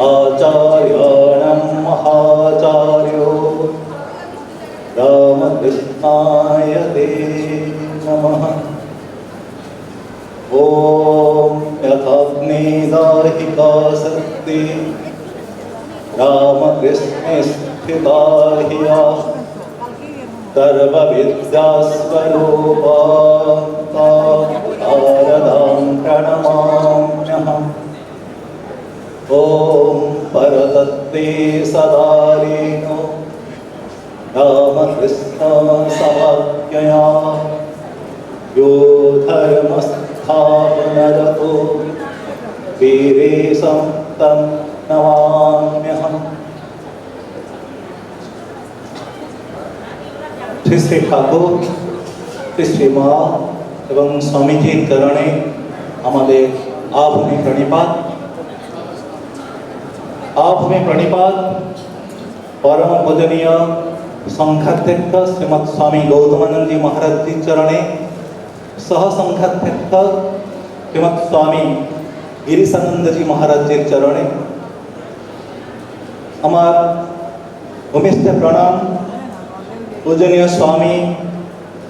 आचार्याणां महाचार्यो। रामकृष्णाय ते नमः। ॐ यथाग्निदाहिका शक्ति रामकृष्णे स्थिता हि या सर्वविद्यास्वरूपा परतत्ते सदारीनो रामकृष्णसमाज्ञया यो धर्मस्थापनरतो वीरेशं तं नमाम्यहम् শ্রী শ্রী ঠাকুর শ্রী শ্রী মা এবং স্বামীজির চরণে আমাদের আভূমি প্রণিপাত আভূমি প্রণিপাত পরম পূজনীয় সংখ্যাধ্যক্ষ শ্রীমৎ স্বামী গৌতমানন্দজি মহারাজজির চরণে সহ সংখ্যাধ্যক্ষ শ্রীমৎ স্বামী গিরিশানন্দজি মহারাজজির চরণে আমার ভূমিষ্ঠ প্রণাম পূজনীয় স্বামী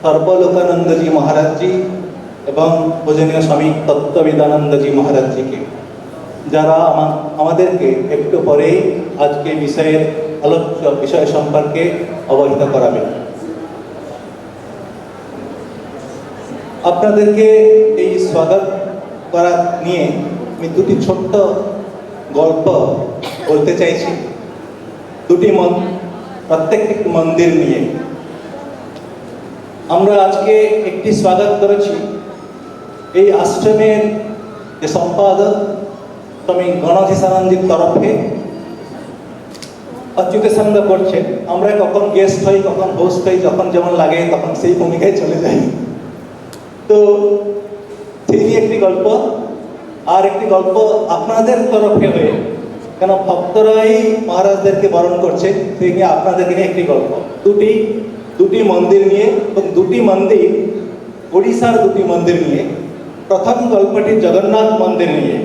সর্বলোকানন্দজি মহারাজজি এবং পূজনীয় স্বামী তত্ত্ববিদানন্দজি মহারাজজিকে যারা আমা- আমাদেরকে একটু পরেই আজকে বিষয়ের আলোচ্য বিষয় সম্পর্কে অবহিত করাবেন আপনাদেরকে এই স্বাগত করা নিয়ে আমি দুটি ছোট্ট গল্প বলতে চাইছি। দুটি মন প্রত্যেকটি মন্দির নিয়ে। আমরা আজকে একটি স্বাগত করেছি। এই আশ্রমের যে সম্পাদক স্বামী গণধীশানন্দির তরফে অচ্যুতানন্দ করছে। আমরা কখন গেস্ট হই, কখন হোস্ট হই, যখন যেমন লাগে, তখন সেই ভূমিকায় চলে যাই। তো সেই একটি গল্প, আর একটি গল্প আপনাদের তরফে হয়ে, কেন ভক্তরাই মহারাজদেরকে বরণ করছে সেই নিয়ে আপনাদেরকে নিয়ে একটি গল্প। দুটি দুটি মন্দির নিয়ে, এবং দুটি মন্দির উড়িষ্যার দুটি মন্দির নিয়ে। প্রথম গল্পটি জগন্নাথ মন্দির নিয়ে।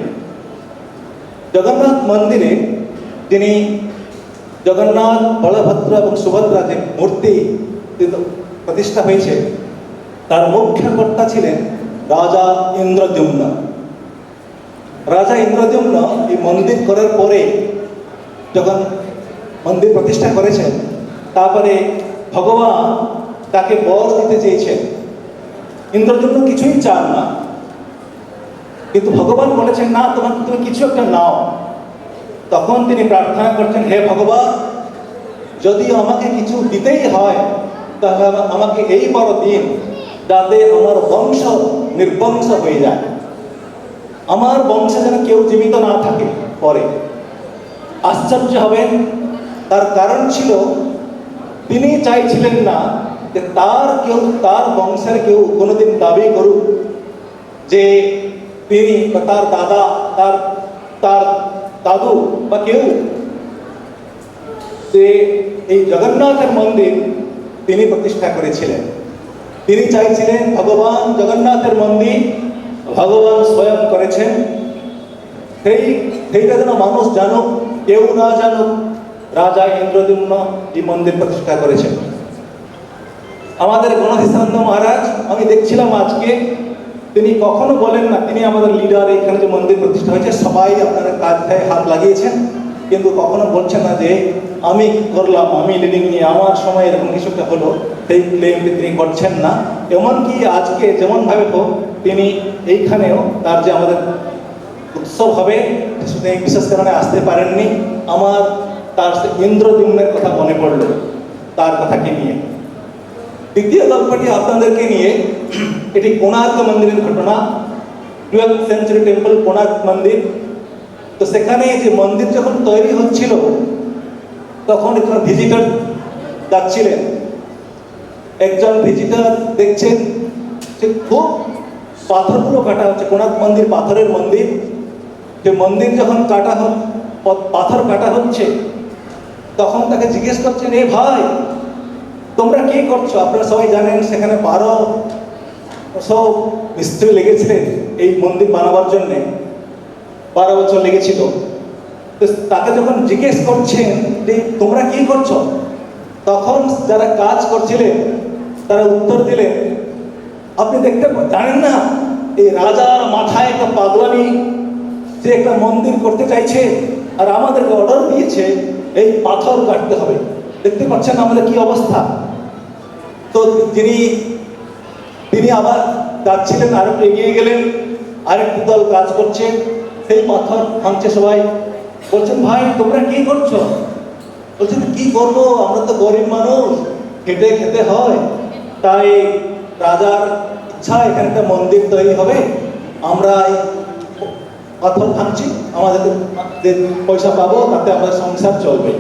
জগন্নাথ মন্দিরে তিনি জগন্নাথ, বলভদ্র এবং সুভদ্রা যে মূর্তি প্রতিষ্ঠা হয়েছে। তার মুখ্য কর্তা ছিলেন রাজা ইন্দ্রদ্যুম্ন। রাজা ইন্দ্রদ্যুম্ন এই মন্দির করার পরে যখন মন্দির প্রতিষ্ঠা করেছেন, তারপরে ভগবান তাকে বর দিতে চেয়েছেন। ইন্দ্রদ্যুম্ন কিছুই চান না। কিন্তু ভগবান বলেছেন, না তোমার তুমি কিছু একটা নাও। তখন তিনি প্রার্থনা করছেন, হে ভগবান, যদি আমাকে কিছু দিতেই হয়, তাহলে আমাকে এই বড় দিন যাতে আমার বংশ নির্বংশ হয়ে যায়। আমার বংশে যেন কেউ জীবিত না থাকে পরে। আশ্চর্য হবেন, তার কারণ ছিল, তিনি চাইছিলেন না যে তার কেউ, তার বংশের কেউ কোনোদিন দাবি করুক যে তিনি বা তার দাদা তার তার দাদু বা কেউ যে এই জগন্নাথের মন্দির তিনি প্রতিষ্ঠা করেছিলেন। তিনি চাইছিলেন ভগবান জগন্নাথের মন্দির ভগবান স্বয়ং করেছেন। সেই সেইটা যেন মানুষ জানুক, কেউ না জানুক, রাজা ইন্দ্রদ্যুম্ন এই মন্দির প্রতিষ্ঠা করেছেন। আমাদের গণধীশানন্দ মহারাজ, আমি দেখছিলাম আজকে তিনি কখনো বলেন না, তিনি আমাদের লিডার এখানে যে মন্দির প্রতিষ্ঠা হয়েছে, সবাই আপনারা কাজটায় হাত লাগিয়েছেন। কিন্তু কখনো বলছেন না যে, আমি করলাম? আমি লিডিং নিয়ে আমার সময় এরকম কিছু একটা হলো, সেই ক্লেমটি তিনি করছেন না। এমনকি আজকে যেমনভাবে হোক, তিনি এইখানেও তার যে আমাদের উৎসব হবে তিনি বিশেষ কারণে আসতে পারেননি। আমার তার সে ইন্দ্রদ্যুম্নের কথা মনে পড়ল, তার কথাকে নিয়ে? দ্বিতীয় গল্পটি আপনাদেরকে নিয়ে এটি কোণার্ক মন্দিরের ঘটনা। টুয়েলভ সেঞ্চুরি টেম্পল কোণার্ক মন্দির। তো সেখানে যে মন্দির যখন তৈরি হচ্ছিল, তখন একজন ভিজিটার যাচ্ছিলেন। একজন ভিজিটার দেখছেন যে খুব পাথরগুলো কাটা হচ্ছে, কোণার্ক মন্দির পাথরের মন্দির। যে মন্দির যখন কাটা পাথর কাটা হচ্ছে, তখন তাকে জিজ্ঞেস করছেন, এ ভাই, তোমরা কি করছ? আপনারা সবাই জানেন, সেখানে বারো সব মিস্ত্রি লেগেছিলেন এই মন্দির বানাবার জন্যে। বারো বছর লেগেছিল। তো তাকে যখন জিজ্ঞেস করছেন যে তোমরা কি করছ? তখন যারা কাজ করছিলেন, তারা উত্তর দিলেন, আপনি দেখতে জানেন না, এই রাজার মাথায় একটা পাগলামি, যে একটা মন্দির করতে চাইছে আর আমাদেরকে অর্ডার দিয়েছে, এই পাথর কাটতে হবে। দেখতে পাচ্ছেন আমাদের কি অবস্থা? তো যিনি তিনি আবার যাচ্ছিলেন আরও এগিয়ে গেলেন, আরেকটি দল কাজ করছে। সেই পাথর ভাঙছে সবাই। বলছেন, ভাই, তোমরা কি করছ? বলছেন, কি করব? আমরা তো গরিব মানুষ। খেটে খেতে হয়। তাই রাজার ইচ্ছা এখানে একটা মন্দির তৈরি হবে। আমরা পাথর ভাঙছি। আমাদের পয়সা পাবো, তাতে আমাদের সংসার চলবে।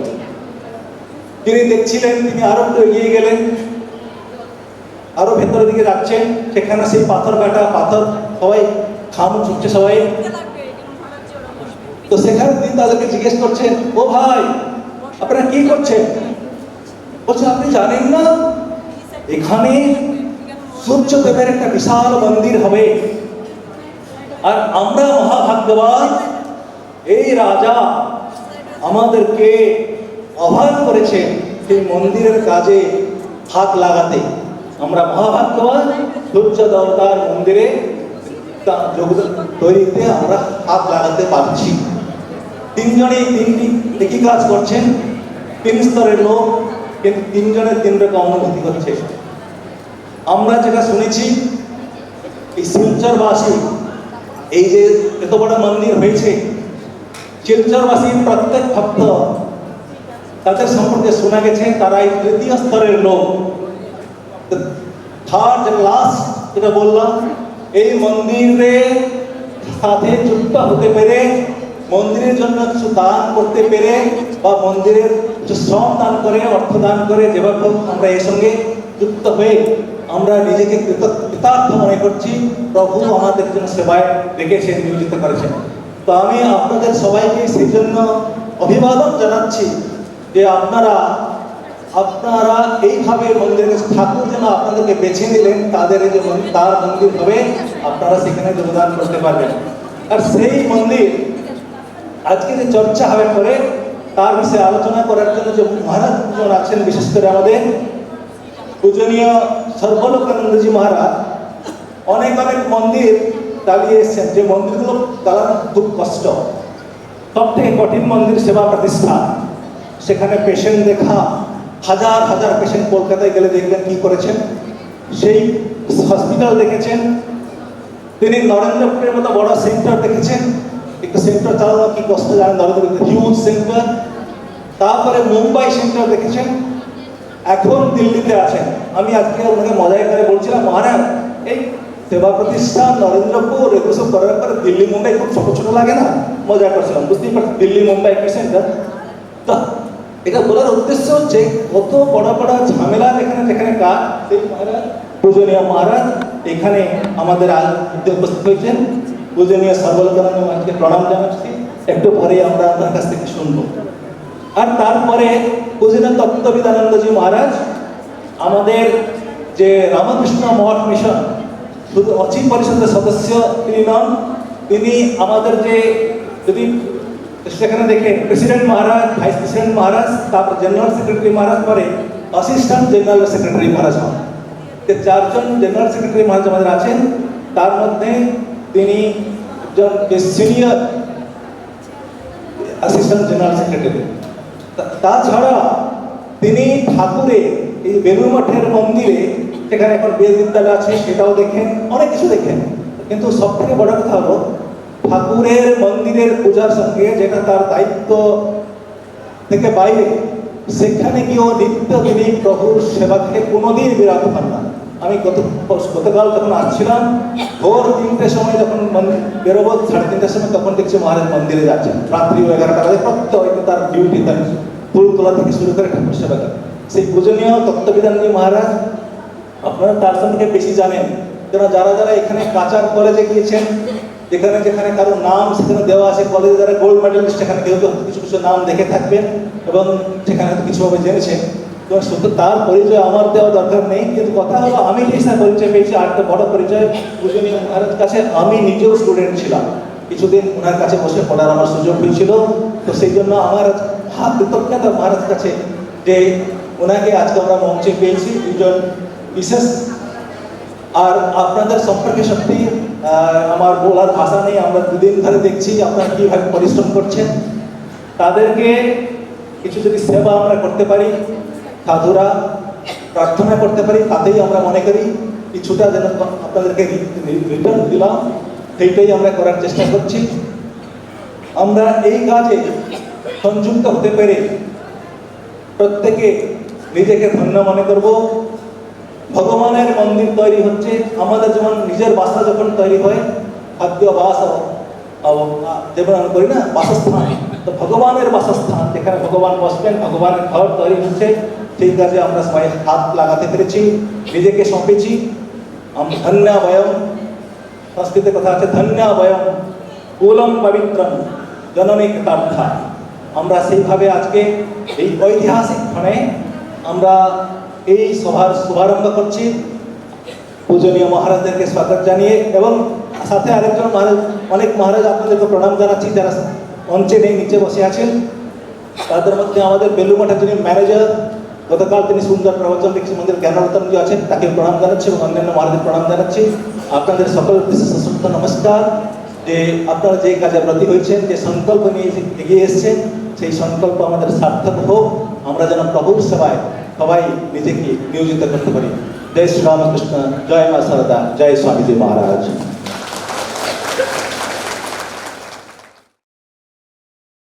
তিনি দেখছিলেন, তিনি আরও এগিয়ে গেলেন। আরও ভেতরের দিকে যাচ্ছেন। সেখানে সেই পাথর কাটা পাথর সবাই খাম ছুটছে সবাই। তো সেখানে তিনি তাদেরকে জিজ্ঞেস করছেন, ও ভাই, আপনারা কি করছেন? বলছে, আপনি জানেন না? এখানে সূর্যদেবের একটা বিশাল মন্দির হবে। আর আমরা মহাভাগ্যবান, এই রাজা আমাদেরকে আহ্বান করেছেন সেই মন্দিরের কাজে হাত লাগাতে। আমরা মহাভাগ্যবান সূর্য দেবতার মন্দিরে তৈরিতে আমরা হাত লাগাতে পারছি। তিনজনেই তিনটি একই কাজ করছেন। তিন স্তরের লোক, কিন্তু তিনজনের তিন রকম অনুভূতি করছে। আমরা যেটা শুনেছি, এই শিলচরবাসী, এই যে এত বড় মন্দির হয়েছে, শিলচরবাসী প্রত্যেক ভক্ত তাদের সম্পর্কে শোনা গেছে তারা এই তৃতীয় স্তরের লোক। থার্ড লাস্ট যেটা বললাম, এই মন্দিরে সাথে যুক্ত হতে পেরে, মন্দিরের জন্য কিছু দান করতে পেরে বা মন্দিরের কিছু শ্রম দান করে, অর্থ দান করে যেভাবে আমরা এর সঙ্গে যুক্ত হয়ে আমরা নিজেকে কৃত- কৃতার্থ মনে করছি, প্রভু আমাদের জন্য সেবায় রেখেছেন নিয়োজিত করেছেন। তো আমি আপনাদের সবাইকে সেই জন্য অভিবাদন জানাচ্ছি যে আপনারা আপনারা এইভাবে মন্দিরে ঠাকুর যেন আপনাদেরকে বেছে নিলেন, তাদের যে তার মন্দির হবে, আপনারা সেখানে যোগদান করতে পারবেন। আর সেই মন্দির আজকে যে চর্চা হবে পরে, তার বিষয়ে আলোচনা করার জন্য যে মহারাজ আছেন, বিশেষ করে আমাদের পূজনীয় সর্বলোকানন্দজি মহারাজ, অনেক অনেক মন্দির চালিয়ে এসছেন। যে মন্দিরগুলো চালানো খুব কষ্ট। সব থেকে কঠিন মন্দির সেবা প্রতিষ্ঠা সেখানে পেশেন্ট দেখা হাজার হাজার পেশেন্ট কলকাতায় গেলে দেখবেন কি করেছেন? সেই হসপিটাল দেখেছেন। তিনি নরেন্দ্রপুরের মতো বড় সেন্টার দেখেছেন। একটু সেন্টার চালানো কি কষ্ট জানেন? নরেন্দ্রপুর হিউজ সেন্টার তারপরে মুম্বাই সেন্টার দেখেছেন। এখন দিল্লিতে আছেন। আমি আজকে ওনাকে মজাই করে বলছিলাম, মহারাজ, এই সেবা প্রতিষ্ঠান নরেন্দ্রপুর, এগুলো সব করার পরে দিল্লি মুম্বাই খুব ছোট ছোট লাগে না? মজা করছিলাম। বুঝতেই পারছি দিল্লি মুম্বাই কি সেন্টার তা এটা বলার উদ্দেশ্য হচ্ছে কত বড় বড় ঝামেলা এখানে যেখানে কাজ। সেই মহারাজ, পূজনীয় মহারাজ এখানে আমাদের আজ উপস্থিত হয়েছেন। পূজনীয় সর্বলোকানন্দ মহারাজকে প্রণাম জানাচ্ছি। একটু পরে আমরা আপনার কাছ থেকে শুনব। আর তারপরে পূজনীয় তত্ত্ববিদানন্দজি মহারাজ, আমাদের যে রামকৃষ্ণ মঠ মিশন, শুধু অচি পরিষদের সদস্য তিনি নন, তিনি আমাদের যে যদি সেখানে দেখেন president Maharaj, vice president Maharaj, তারপর জেনারেল সেক্রেটারি মহারাজ, পরে অ্যাসিস্ট্যান্ট জেনারেল সেক্রেটারি মহারাজ হন। যে চারজন জেনারেল সেক্রেটারি মহারাজ আমাদের আছেন। তার মধ্যে তিনি একজন সিনিয়র অ্যাসিস্ট্যান্ট জেনারেল সেক্রেটারি। তাছাড়া তিনি ঠাকুরে এই বেলুর মঠের মন্দিরে সেখানে এখন বেদ বিদ্যালয় আছে, সেটাও দেখেন, অনেক কিছু দেখেন। কিন্তু সব থেকে বড় কথা হলো ঠাকুরের মন্দিরের পূজার সঙ্গে যেটা তার দায়িত্ব থেকে বাইরে, সেখানে গিয়েও নিত্য তিনি প্রভুর সেবা থেকে কোনোদিন বিরত হন না। আমি গত গতকাল যখন আসছিলাম, ভোর তিনটের সময় যখন বেরোবো, সাড়ে তিনটের সময় তখন দেখছি মহারাজ মন্দিরে যাচ্ছেন রাত্রি এগারোটা বাজে প্রত্যেক তার ডিউটি তার ফুল তোলা থেকে শুরু করে ঠাকুর সেবা করা। সেই পূজনীয় তত্ত্ববিধানী মহারাজ, আপনারা তার সম্পর্কে বেশি জানেন। কেন যারা যারা এখানে কাচার কলেজে গিয়েছেন যেখানে যেখানে কারও নাম সেখানে দেওয়া আছে কলেজে যারা গোল্ড মেডেলিস্ট সেখানে কেউ তো কিছু কিছু নাম দেখে থাকবেন এবং সেখানে হয়তো কিছুভাবে জেনেছেন তো শুধু তার পরিচয় আমার দেওয়া দরকার নেই, কিন্তু কথা হলো আমি যে পরিচয় পেয়েছি, আর একটা বড় পরিচয় পূজনীয় মহারাজ কাছে আমি নিজেও স্টুডেন্ট ছিলাম। কিছুদিন ওনার কাছে বসে পড়ার আমার সুযোগ হয়েছিল। তো সেই জন্য আমার হাত কৃতজ্ঞতা মহারাজ কাছে যে ওনাকে আজকে আমরা মঞ্চে পেয়েছি। দুজন বিশেষ। আর আপনাদের সম্পর্কে সত্যি আমার বলার ভাষা নেই আমরা দুদিন ধরে দেখছি আপনারা কীভাবে পরিশ্রম করছেন। তাদেরকে কিছু যদি সেবা আমরা করতে পারি, সাধুরা প্রার্থনা করতে পারি, তাতেই আমরা মনে করি কিছুটা যেন আপনাদেরকে রিটার্ন দিলাম, সেইটাই আমরা করার চেষ্টা করছি। আমরা এই কাজে সংযুক্ত হতে পেরে প্রত্যেকে নিজেকে ধন্য মনে করব। ভগবানের মন্দির তৈরি হচ্ছে, আমাদের যেমন নিজের বাসা যখন তৈরি হয় খাদ্য বাস যেমন আমরা করি না, বাসস্থান। তো ভগবানের বাসস্থান, যেখানে ভগবান বসবেন, ভগবানের ঘর তৈরি হচ্ছে, সেই কাজে আমরা সবাই হাত লাগাতে পেরেছি, নিজেকে সঁপেছি। আম- ধন্য বয়ম সংস্কৃতে কথা আছে, ধন্য বয়ম কুলম পবিত্রম, জননী কৃতার্থা। আমরা সেইভাবে আজকে এই ঐতিহাসিক ক্ষণে আমরা এই সভার শুভারম্ভ করছি। পূজনীয় মহারাজদেরকে স্বাগত জানিয়ে এবং সাথে আরেকজন মহারাজ, অনেক মহারাজ আপনাদেরকে প্রণাম জানাচ্ছি। যারা মঞ্চে নেই, নিচে বসে আছেন, তাদের মধ্যে আমাদের বেলুমাঠার যিনি ম্যানেজার, গতকাল তিনি সুন্দর প্রবচন লিখেছেন মন্দির জ্ঞানরতন যে আছেন, তাকে প্রণাম জানাচ্ছি এবং অন্যান্য মহারাজের প্রণাম জানাচ্ছি। আপনাদের সকল বিশেষ নমস্কার। যে আপনারা যে কাজে ব্রতী হয়েছেন, যে সংকল্প নিয়ে এগিয়ে এসেছেন, সেই সংকল্প আমাদের সার্থক হোক। আমরা যেন প্রভুর সেবায় সবাই নিজেকে নিয়োজিত করতে পারি। জয় শ্রীরামকৃষ্ণ জয় মা সারদা জয় স্বামীজি মহারাজ।